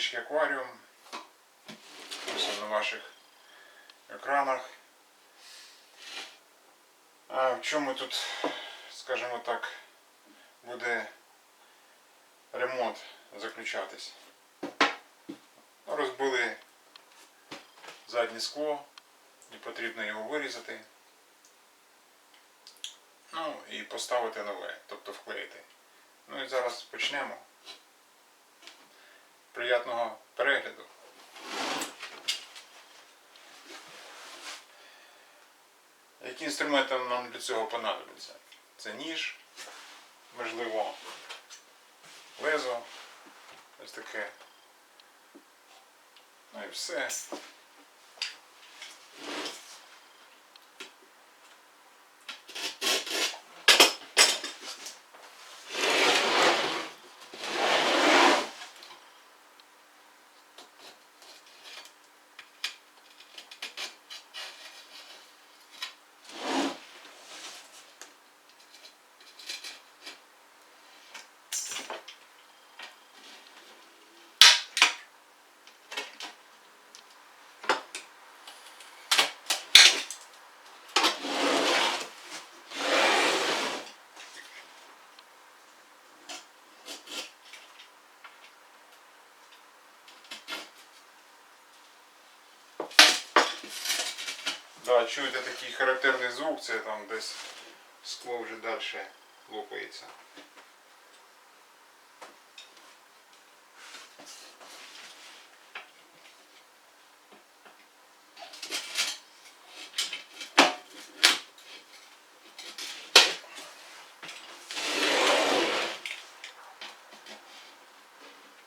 невеличкий акваріум. Ось на ваших екранах. А в чому тут, скажімо так, буде ремонт заключатись? Розбили заднє скло і потрібно його вирізати. Ну і поставити нове, тобто вклеїти. Ну і зараз почнемо. Приятного перегляду. Які інструменти нам для цього понадобляться? Це ніж, можливо, лезо, ось таке. Ну і все. Да, чуєте такий характерний звук, це там десь скло вже далі лопається.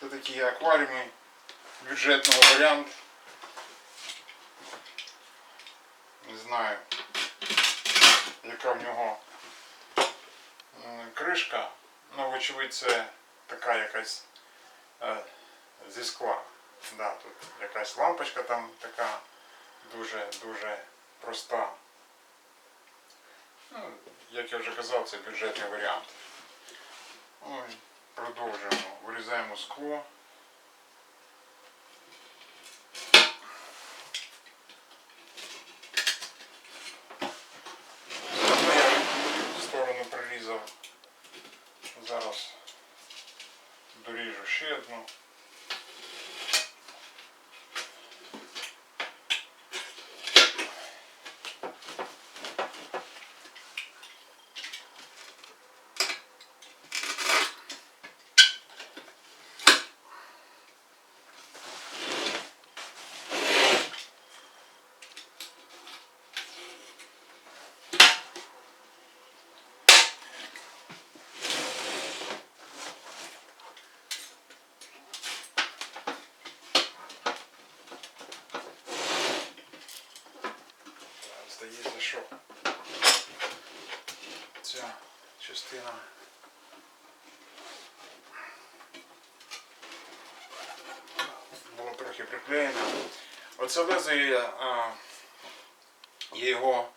Це такі акваріуми бюджетного варіанту. Не знаю, яка в нього кришка. Ну, вочевидь, це така якась е, зі скла. Да, тут якась лампочка там така дуже-дуже проста. Ну, як я вже казав, це бюджетний варіант. Ой, продовжуємо. Вирізаємо скло. в сторону прирізав. Зараз доріжу ще що ця частина була трохи приклеєна. Оце лезо я, я його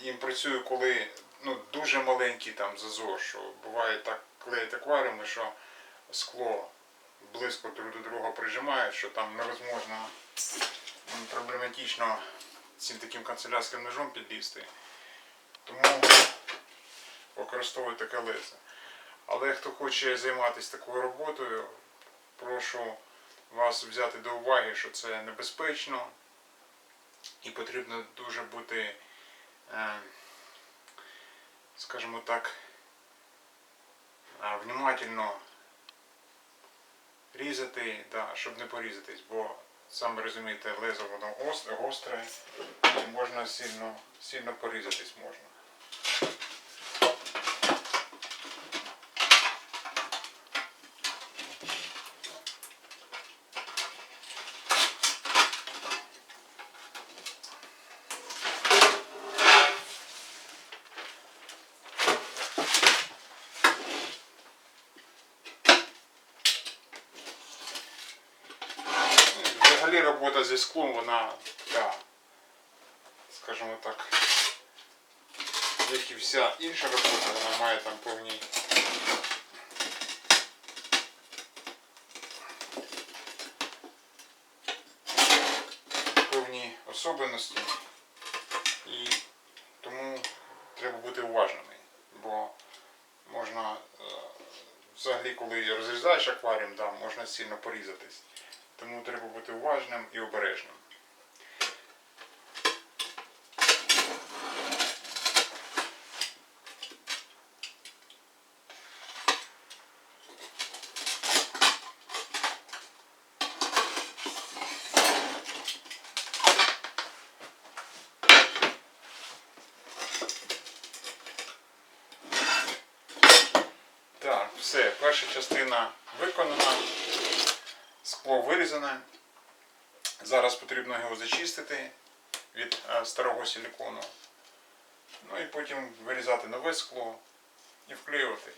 їм працюю, коли ну, дуже маленький там зазор, що буває так клеїть акваріуми, що скло близько друг до друга прижимають, що там невозможно проблематично цим таким канцелярським ножом підлізти. Тому використовую таке лезо. Але хто хоче займатися такою роботою, прошу вас взяти до уваги, що це небезпечно і потрібно дуже бути, е, скажімо так, е, внимательно різати, да, щоб не порізатись, бо саме розумієте, лезо воно ос- гостре і можна сильно, сильно порізатись можна. Взагалі робота вона така, скажімо так, як і вся інша робота, вона має там певні. Певні особливості. І тому треба бути уважними, бо можна е, взагалі, коли розрізаєш акваріум, да, можна сильно порізатись. Тому треба бути уважним і обережним. Так, все, перша частина виконана, скло вирізане. Зараз потрібно його зачистити від е, старого силікону. Ну і потім вирізати нове скло і вклеювати.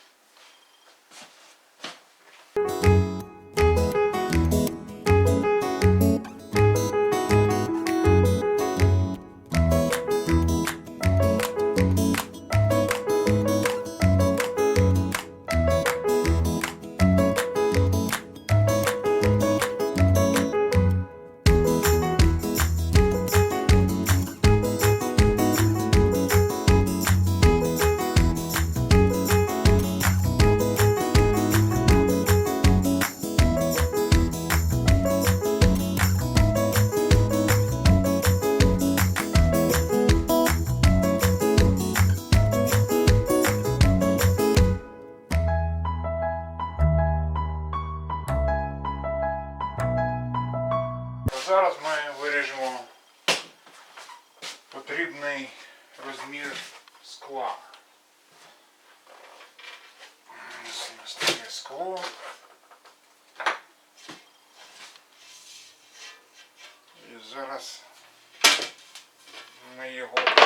Його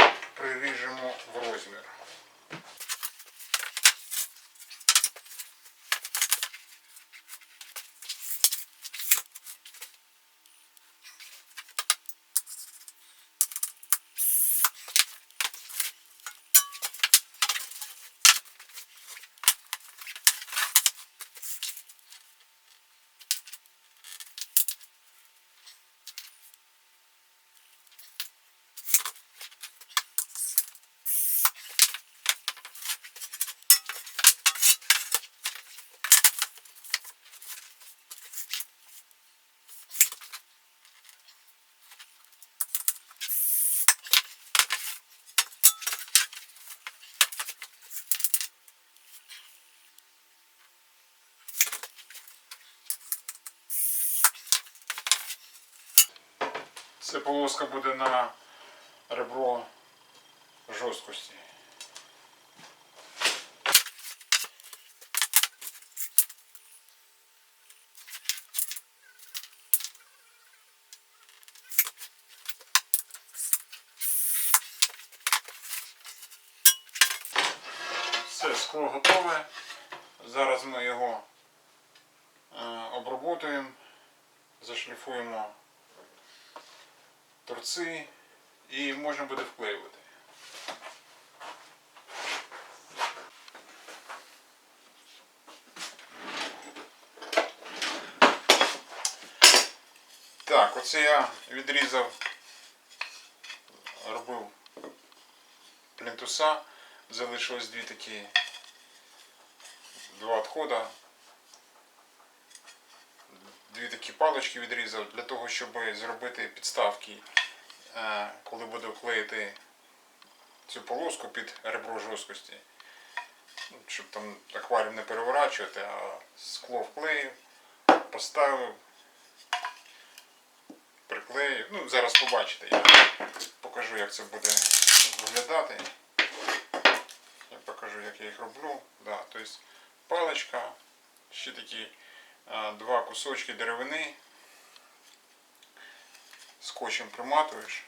Це полоска буде на ребро жорсткості. Все, скло готове. Зараз ми його е, оброботуємо, зашліфуємо торці і можна буде вклеювати. Так, оце я відрізав, робив плінтуса, залишилось дві такі два відходи. Дві такі палички відрізав для того, щоб зробити підставки, е, коли буду клеїти цю полоску під ребро жорсткості. Ну, Щоб там акваріум не переворачувати, а скло вклеїв, поставив, приклеїв. Ну, зараз побачите, я покажу, як це буде виглядати. Я покажу, як я їх роблю. Да, тобто паличка, ще такі два кусочки деревини. Скотчем приматуєш.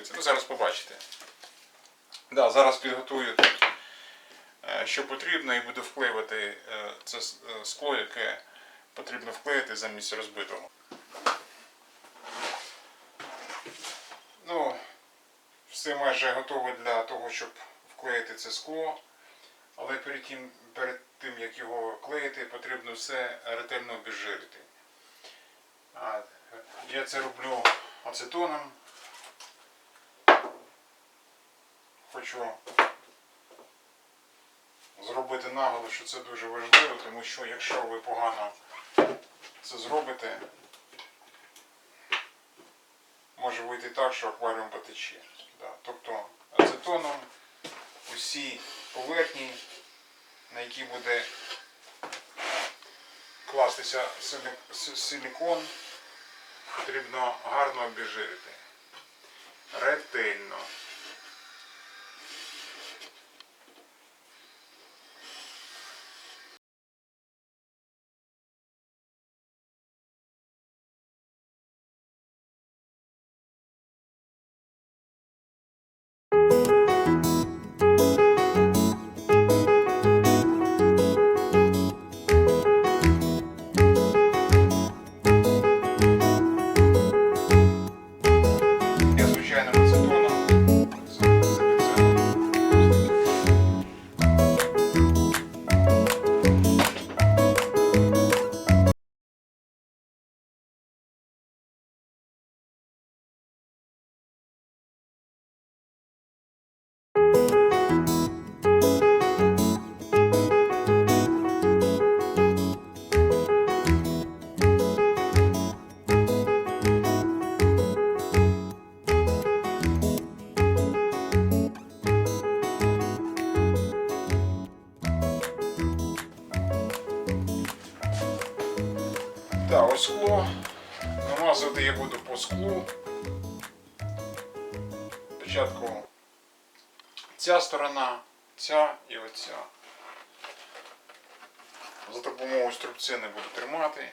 Приклеюється. Ну, зараз побачите. Да, зараз підготую тут, е, що потрібно, і буду вклеювати е, це е, скло, яке потрібно вклеїти замість розбитого. Ну, все майже готове для того, щоб вклеїти це скло. Але перед тим, перед тим як його клеїти, потрібно все ретельно обезжирити. А, Я це роблю ацетоном. Хочу зробити наголос, що це дуже важливо, тому що якщо ви погано це зробите, може вийти так, що акваріум потече. Тобто ацетоном усі поверхні, на які буде кластися силі- силікон, потрібно гарно обезжирити. Ретельно. Сторона, ця і оця. За допомогою струбцини буду тримати.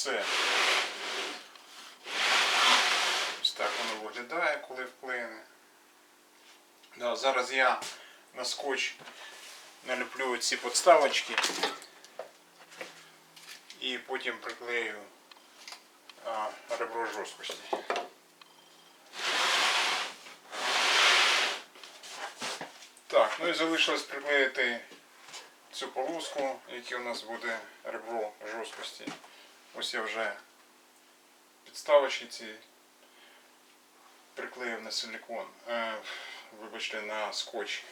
Все. Ось так воно виглядає, коли вплине. Да, зараз я на скотч наліплю ці подставочки і потім приклею а, ребро жорсткості. Так, ну і залишилось приклеїти цю полоску, яке у нас буде ребро жорсткості. Ось я вже підставочки ці приклеїв на силікон, е, вибачте, на скотч.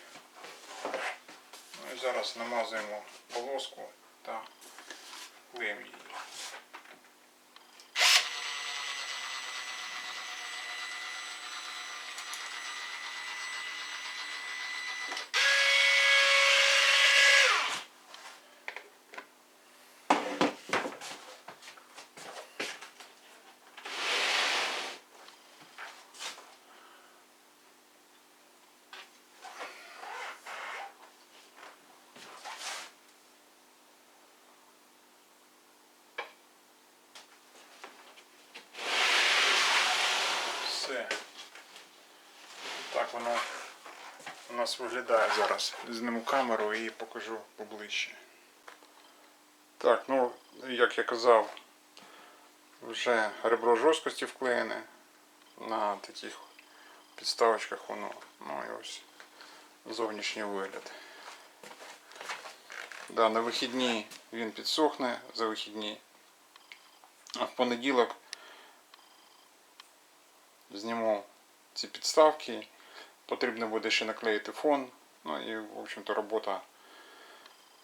Ну і зараз намазуємо полоску та клеїмо її. Все. Так воно у нас виглядає зараз. Зніму камеру і покажу поближче. Так, ну, як я казав, вже ребро жорсткості вклеєне на таких підставочках воно. Ну і ось зовнішній вигляд. Да, на вихідні він підсохне за вихідні. А в понеділок зніму ці підставки. Потрібно буде ще наклеїти фон. Ну і, в общем-то, робота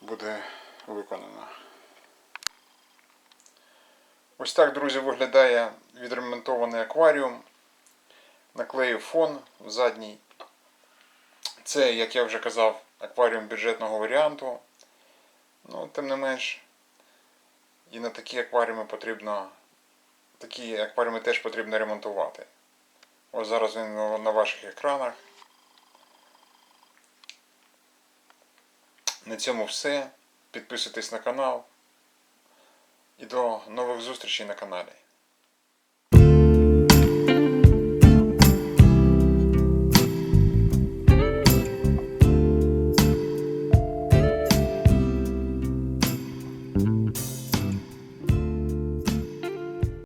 буде виконана. Ось так, друзі, виглядає відремонтований акваріум. Наклеїв фон задній. Це, як я вже казав, акваріум бюджетного варіанту. Ну, тим не менш, і на такі акваріуми потрібно. Такі акваріуми теж потрібно ремонтувати. Ось зараз він на ваших екранах. На цьому все. Підписуйтесь на канал. І до нових зустрічей на каналі.